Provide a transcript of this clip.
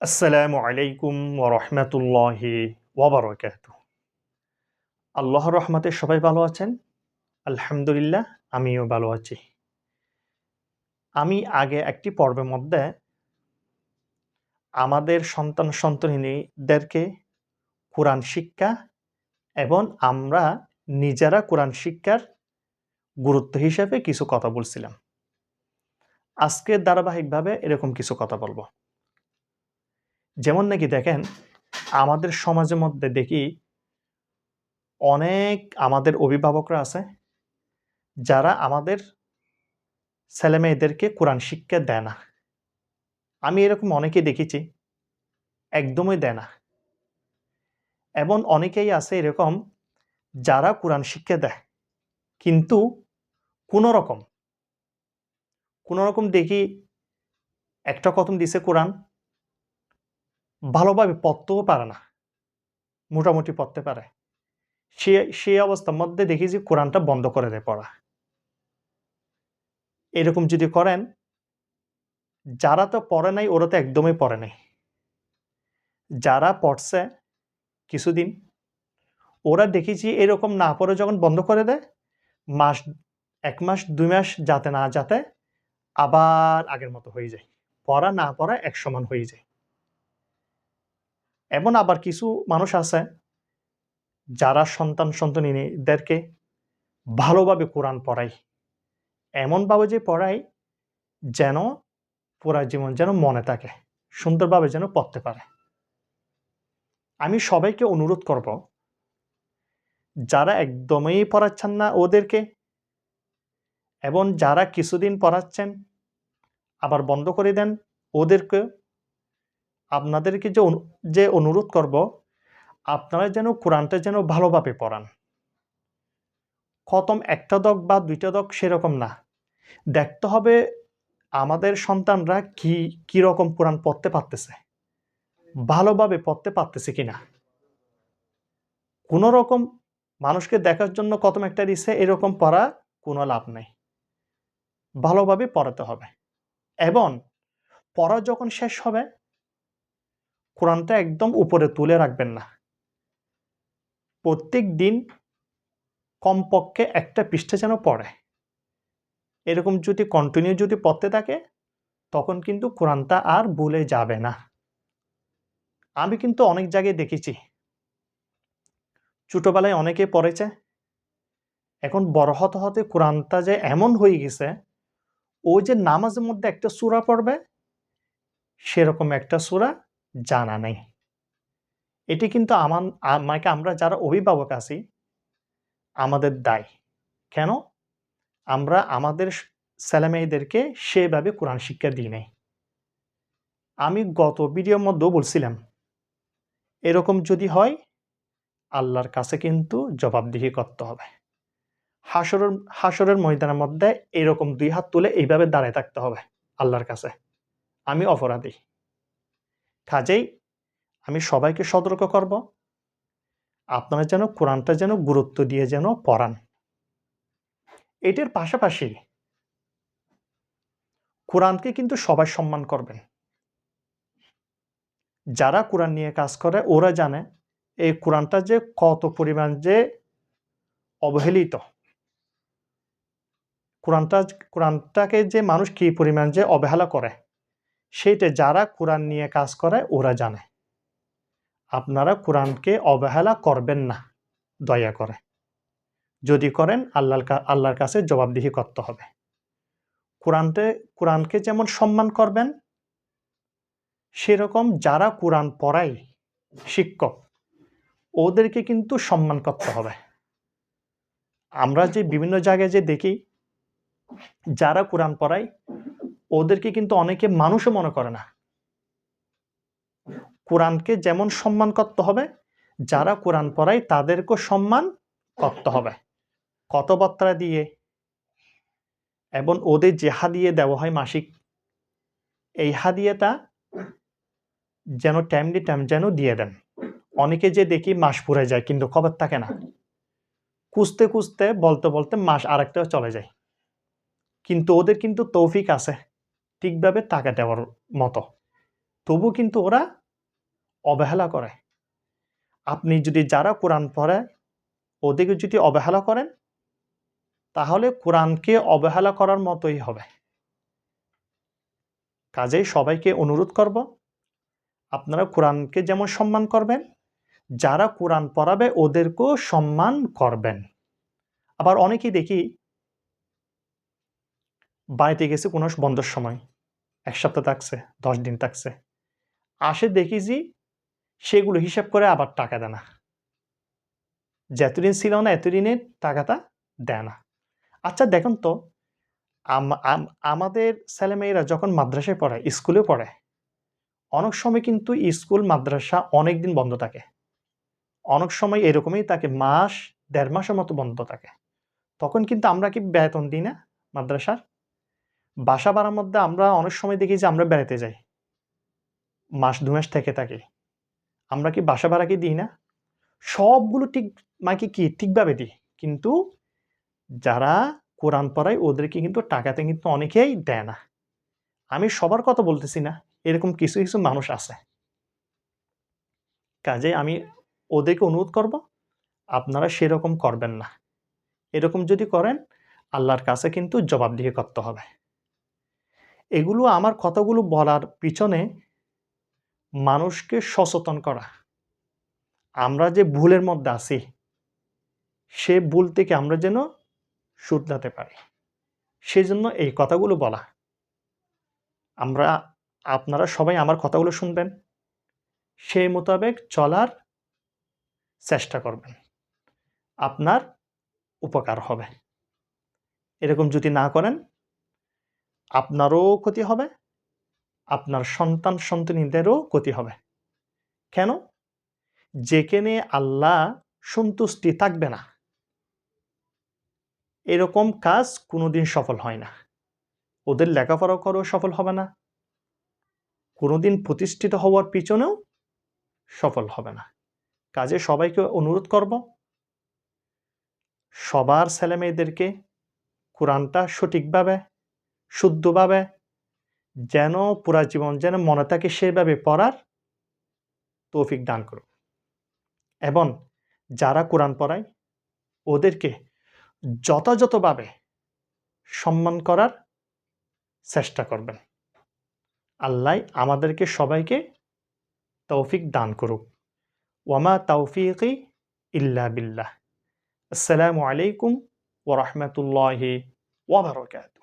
আসসালামু আলাইকুম ওরহমতুল্লাহি ওবরকাত আল্লাহর রহমতে সবাই ভালো আছেন? আলহামদুলিল্লাহ, আমিও ভালো আছি। আমি আগে একটি পর্বের মধ্যে আমাদের সন্তান সন্তানীদেরকে কোরআন শিক্ষা এবং আমরা নিজেরা কোরআন শিক্ষার গুরুত্ব হিসাবে কিছু কথা বলছিলাম। আজকে ধারাবাহিকভাবে এরকম কিছু কথা বলব। যেমন নাকি দেখেন, আমাদের সমাজের মধ্যে দেখি অনেক আমাদের অভিভাবকরা আছে, যারা আমাদের ছেলে মেয়েদেরকে কোরআন শিক্ষা দেয় না। আমি এরকম অনেকেই দেখেছি, একদমই দেয় না। এবং অনেকেই আছে এরকম, যারা কোরআন শিক্ষা দেয়, কিন্তু কোনো রকম কোনো রকম দেখি একটা কথম দিছে কোরআন ভালোভাবে পড়তেও পারে না। মোটামুটি পড়তে পারে। সে সেই অবস্থার মধ্যে দেখি যে কোরআনটা বন্ধ করে দেয় পড়া। এরকম যদি করেন, যারা তো পড়ে নাই, ওরা তো একদমই পড়ে নাই। যারা পড়ছে কিছুদিন, ওরা দেখেছি এরকম না পড়ে যখন বন্ধ করে দেয়, মাস, এক মাস, দুই মাস যাতে না যাতে আবার আগের মতো হয়ে যায়। পড়া না পড়া এক সমান হয়ে যায়। এমন আবার কিছু মানুষ আছে যারা সন্তান সন্তানীদেরকে ভালোভাবে কোরআন পড়ায়। এমনভাবে যে পড়ায় যেন পুরা জীবন যেন মনে থাকে, সুন্দরভাবে যেন পড়তে পারে। আমি সবাইকে অনুরোধ করব, যারা একদমই পড়াচ্ছেন না ওদেরকে, এবং যারা কিছুদিন পড়াচ্ছেন, আবার বন্ধ করে দেন ওদেরকে আপনাদেরকে যে যে অনুরোধ করব, আপনারা যেন কোরআনটা যেন ভালোভাবে পড়ান। খতম একটা দক বা দুইটা দক সেরকম না। দেখতে হবে আমাদের সন্তানরা কি কি রকম কোরআন পড়তে পারতেছে। ভালোভাবে পড়তে পারতেছে কিনা। কোনো রকম মানুষকে দেখার জন্য কতম একটা দিছে, এরকম পড়া কোনো লাভ নেই। ভালোভাবে পড়াতে হবে। এবং পড়া যখন শেষ হবে কোরআনটা একদম উপরে তুলে রাখবেন না। প্রত্যেক দিন কমপক্ষে একটা পৃষ্ঠা যেন পড়ে। এরকম যদি কন্টিনিউ যদি পড়তে থাকে, তখন কিন্তু কোরআনটা আর ভুলে যাবে না। আমি কিন্তু অনেক জায়গায় দেখেছি। ছোটোবেলায় অনেকে পড়েছে, এখন বড় হতে হতে কোরআনটা যে এমন হয়ে গেছে ও যে নামাজের মধ্যে একটা সুরা পড়বে, সেরকম একটা সুরা জানা নেই। এটি কিন্তু আমার আমাকে আমরা যারা অভিভাবক আছি, আমাদের দায়। কেন? আমরা আমাদের ছেলেমেয়েদেরকে সেভাবে কোরআন শিক্ষা দিই নাই। আমি গত ভিডিওর মধ্যেও বলছিলাম, এরকম যদি হয়, আল্লাহর কাছে কিন্তু জবাবদিহি করতে হবে। হাসরের হাসরের ময়দানের মধ্যে এরকম দুই হাত তুলে এইভাবে দাঁড়ায় থাকতে হবে আল্লাহর কাছে। আমি অপরাধী। কাজেই আমি সবাইকে সতর্ক করব। আপনারা যেন কোরআনটা যেন গুরুত্ব দিয়ে যেন পড়ান। এটির পাশাপাশি কোরআনকে কিন্তু সবাই সম্মান করবেন। যারা কোরআন নিয়ে কাজ করে, ওরা জানে এই কোরআনটা যে কত পরিমাণ যে অবহেলিত। কোরআনটা, কোরআনটাকে যে মানুষ কি পরিমাণ যে অবহেলা করে। সেইটা যারা কোরআন নিয়ে কাজ করে, ওরা জানে। আপনারা কোরআনকে অবহেলা করবেন না, দয়া করে। যদি করেন আল্লাহ আল্লাহর কাছে জবাবদিহি করতে হবে। কোরআনতে, কোরআনকে যেমন সম্মান করবেন, সেরকম যারা কোরআন পড়ায়, শিক্ষক, ওদেরকে কিন্তু সম্মান করতে হবে। আমরা যে বিভিন্ন জায়গায় যে দেখি, যারা কোরআন পড়ায় ওদেরকে কিন্তু অনেকে মানুষও মনে করে না। কোরআনকে যেমন সম্মান করতে হবে, যারা কোরআন পড়ায় তাদেরকেও সম্মান করতে হবে। কত কথাবার্তা দিয়ে? এবং ওদের যে হাদিয়ে দেওয়া হয় মাসিক, এই হাদিয়েটা যেন টাইমলি টাইম যেন দিয়ে দেন। অনেকে যে দেখি মাস পুরে যায়, কিন্তু খবর থাকে না। খুঁজতে খুঁজতে, বলতে বলতে মাস আরেকটাও চলে যায়। কিন্তু ওদের কিন্তু তৌফিক আছে। ঠিকভাবে তাকে দেওয়ার মতো। তবু কিন্তু ওরা অবহেলা করে। আপনি যদি যারা কোরআন পড়ে, ওদেরকে যদি অবহেলা করেন, তাহলে কোরআনকে অবহেলা করার মতোই হবে। কাজেই সবাইকে অনুরোধ করব, আপনারা কোরআনকে যেমন সম্মান করবেন, যারা কোরআন পড়াবে ওদেরকেও সম্মান করবেন। আবার অনেকেই দেখি বাড়িতে গেছে কোনো বন্ধের সময়। এক সপ্তাহ থাকছে, দশ দিন থাকছে। আসে দেখি যে সেগুলো হিসাব করে আবার টাকা দেয় না। যে এতদিন ছিল না, এতদিনের টাকাটা দেয় না। আচ্ছা দেখুন তো, আম- আম- আমাদের ছেলেমেয়েরা যখন মাদ্রাসায় পড়ে স্কুলে পড়ে, অনেক সময় কিন্তু স্কুল, মাদ্রাসা অনেক দিন বন্ধ থাকে। অনেক সময় এরকমই থাকে, মাস, দেড় মাসের মতো বন্ধ থাকে। তখন কিন্তু আমরা কি বেতন দিই না মাদ্রাসার? বাসা ভাড়ার মধ্যে আমরা অনেক সময় দেখি যে আমরা বেড়াতে যাই। মাস দু মাস থেকে থাকি। আমরা কি বাসা ভাড়া কি দিই না? সবগুলো ঠিক মানে কি ঠিকভাবে দিই। কিন্তু যারা কোরআন পড়ায় ওদেরকে কিন্তু টাকাতে কিন্তু অনেকেই দেয় না। আমি সবার কথা বলতেছি না, এরকম কিছু কিছু মানুষ আছে। কাজে আমি ওদেরকে অনুরোধ করব, আপনারা সেরকম করবেন না। এরকম যদি করেন, আল্লাহর কাছে কিন্তু জবাবদিহি করতে হবে। এগুলো আমার কথাগুলো বলার পিছনে মানুষকে সচেতন করা। আমরা যে ভুলের মধ্যে আছি, সে ভুল থেকে আমরা যেন শুধরাতে পারি। সেজন্য এই কথাগুলো বলা। আমরা, আপনারা সবাই আমার কথাগুলো শুনবেন। সেই মোতাবেক চলার চেষ্টা করবেন। আপনার উপকার হবে। এরকম যদি না করেন আপনারও ক্ষতি হবে, আপনার সন্তান সন্তানীদেরও ক্ষতি হবে। কেন? যেখানে আল্লাহ সন্তুষ্টি থাকবে না, এরকম কাজ কোনোদিন সফল হয় না। ওদের লেখাপড়া করেও সফল হবে না, কোনোদিন প্রতিষ্ঠিত হওয়ার পিছনেও সফল হবে না। কাজে সবাইকে অনুরোধ করব, সবার ছেলে মেয়েদেরকে কোরআনটা সঠিকভাবে শুদ্ধভাবে যেন পুরা জীবন যেন মনে থাকে সেভাবে পড়ার তৌফিক দান করুন। এবং যারা কোরআন পড়ায়, ওদেরকে যথাযথভাবে সম্মান করার চেষ্টা করবেন। আল্লাহ আমাদেরকে সবাইকে তৌফিক দান করুক। ওয়ামা তৌফিকি ইল্লা বিল্লাহ। আসসালামু আলাইকুম ওরহমতুল্লাহি ওবরকাত